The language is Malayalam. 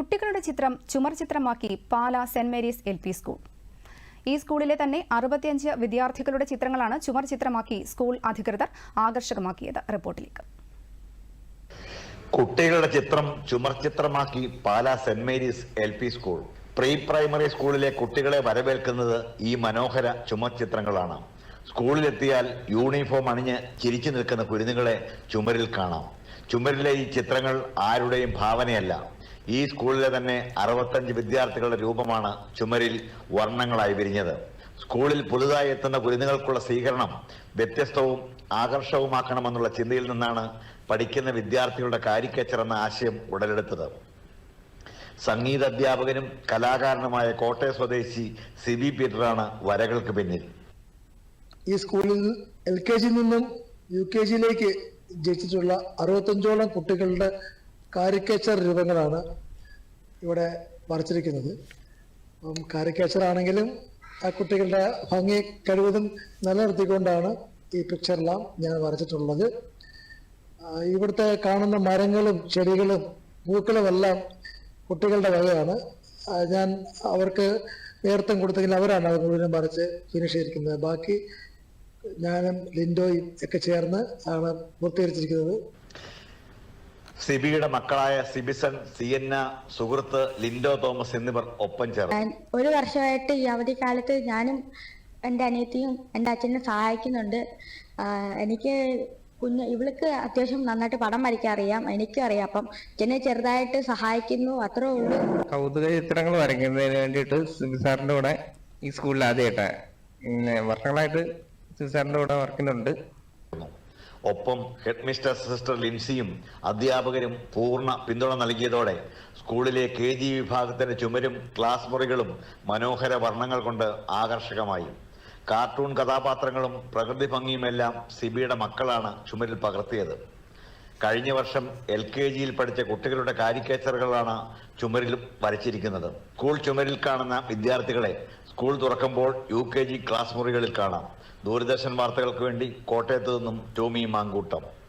കുട്ടികളുടെ ചിത്രം ചുമർ ചിത്രമാക്കി Pala Saint Mary's L P school. ഈ സ്കൂളിലെ തന്നെ അറുപത്തിയഞ്ച് വിദ്യാർത്ഥികളുടെ ചിത്രങ്ങളാണ് ചുമർ ചിത്രമാക്കി സ്കൂൾ അധികൃതർ ആകർഷകമാക്കിയത് റിപ്പോർട്ടിലേക്ക്. കുട്ടികളുടെ ചിത്രം ചുമർ ചിത്രമാക്കി Pala Saint Mary's L P school. Pre primary സ്കൂളിലെ കുട്ടികളെ വരവേൽക്കുന്നത് ഈ മനോഹര ചുമർ ചിത്രങ്ങളാണ്. സ്കൂളിലെത്തിയാൽ യൂണിഫോം അണിഞ്ഞ് ചിരിച്ചു നിൽക്കുന്ന കുരുന്നുകളെ ചുമരിൽ കാണാം. ചുമരിലെ ഈ ചിത്രങ്ങൾ ആരുടെയും ഭാവനയല്ല. ഈ സ്കൂളിലെ തന്നെ അറുപത്തഞ്ച് വിദ്യാർത്ഥികളുടെ രൂപമാണ് ചുമരിൽ വർണങ്ങളായി വിരിഞ്ഞത്. സ്കൂളിൽ പുതുതായി എത്തുന്ന കുരുന്നുകൾക്കുള്ള സ്വീകരണം വ്യത്യസ്തവും ആകർഷകവുമാക്കണമെന്നുള്ള ചിന്തയിൽ നിന്നാണ് പഠിക്കുന്ന വിദ്യാർത്ഥികളുടെ കാരിക്കച്ചർ എന്ന ആശയം ഉടലെടുത്തത്. സംഗീത അധ്യാപകനും കലാകാരനുമായ കോട്ടയ സ്വദേശി സിബി പീറ്ററാണ് വരകൾക്ക് പിന്നിൽ. ഈ സ്കൂളിൽ എൽ കെ ജിയിൽ നിന്നും യു കെ ജിയിലേക്ക് ജയിച്ചിട്ടുള്ള അറുപത്തഞ്ചോളം കുട്ടികളുടെ കാരിക്കേച്ചർ രൂപങ്ങളാണ് ഇവിടെ വരച്ചിരിക്കുന്നത്. അപ്പം കാരിക്കേച്ചർ ആണെങ്കിലും ആ കുട്ടികളുടെ ഭംഗി കഴിവതും നിലനിർത്തിക്കൊണ്ടാണ് ഈ പിക്ചറെല്ലാം ഞാൻ വരച്ചിട്ടുള്ളത്. ഇവിടുത്തെ കാണുന്ന മരങ്ങളും ചെടികളും പൂക്കളും എല്ലാം കുട്ടികളുടെ വകയാണ്. ഞാൻ അവർക്ക് നേരത്തെ കൊടുത്തെങ്കിൽ അവരാണ് അത് മുഴുവനും വരച്ച് ഫിനിഷ് ചെയ്തിരിക്കുന്നത്. ബാക്കി ഞാനും ലിൻഡോയും ഒക്കെ ചേർന്ന് ആണ് പൂർത്തീകരിച്ചിരിക്കുന്നത്. സിബിയുടെ മക്കളായ സിബിസൺ സിയന്ന സുഹൃത്ത് ലിൻഡോ തോമസ് എന്നിവർ ഒപ്പം ചേർന്നു. ഒരു വർഷമായിട്ട് ഈ അവധിക്കാലത്ത് ഞാനും എന്റെ അനിയത്തിയും എന്റെ അച്ഛനും സഹായിക്കുന്നുണ്ട്. എനിക്ക് കുഞ്ഞ് ഇവൾക്ക് അത്യാവശ്യം നന്നായിട്ട് പടം വരയ്ക്കാൻ അറിയാം എനിക്കും അറിയാം. അപ്പം ചെന്നെ ചെറുതായിട്ട് സഹായിക്കുന്നു അത്രേ ഉള്ളൂ. കൗതുക ചിത്രങ്ങൾ വരയ്ക്കുന്നതിന് വേണ്ടിയിട്ട് സിബി സാറിന്റെ കൂടെ ഈ സ്കൂളിൽ ആദ്യമായിട്ടാണ്. പിന്നെ വർഷങ്ങളായിട്ട് സിബി സാറിന്റെ കൂടെ വർക്കുന്നുണ്ട് ഒപ്പം ഹെഡ് മിസ്റ്റർ സിസ്റ്റർ ലിൻസിയും അധ്യാപകരും പൂർണ പിന്തുണ നൽകിയതോടെ സ്കൂളിലെ കെ ജി വിഭാഗത്തിന്റെ ചുമരും ക്ലാസ് മുറികളും മനോഹര വർണങ്ങൾ കൊണ്ട് ആകർഷകമായി. കാർട്ടൂൺ കഥാപാത്രങ്ങളും പ്രകൃതി ഭംഗിയുമെല്ലാം സിബിയുടെ മക്കളാണ് ചുമരിൽ പകർത്തിയത്. കഴിഞ്ഞ വർഷം എൽ കെ ജിയിൽ പഠിച്ച കുട്ടികളുടെ കാരിക്കേച്ചറുകളാണ് ചുമരിൽ വരച്ചിരിക്കുന്നത്. സ്കൂൾ ചുമരിൽ കാണുന്ന വിദ്യാർത്ഥികളെ സ്കൂൾ തുറക്കുമ്പോൾ യു കെ ജി ക്ലാസ് മുറികളിൽ കാണാം. ദൂരദർശൻ വാർത്തകൾക്ക് വേണ്ടി കോട്ടയത്തു നിന്നും ടോമി മാങ്കൂട്ടം.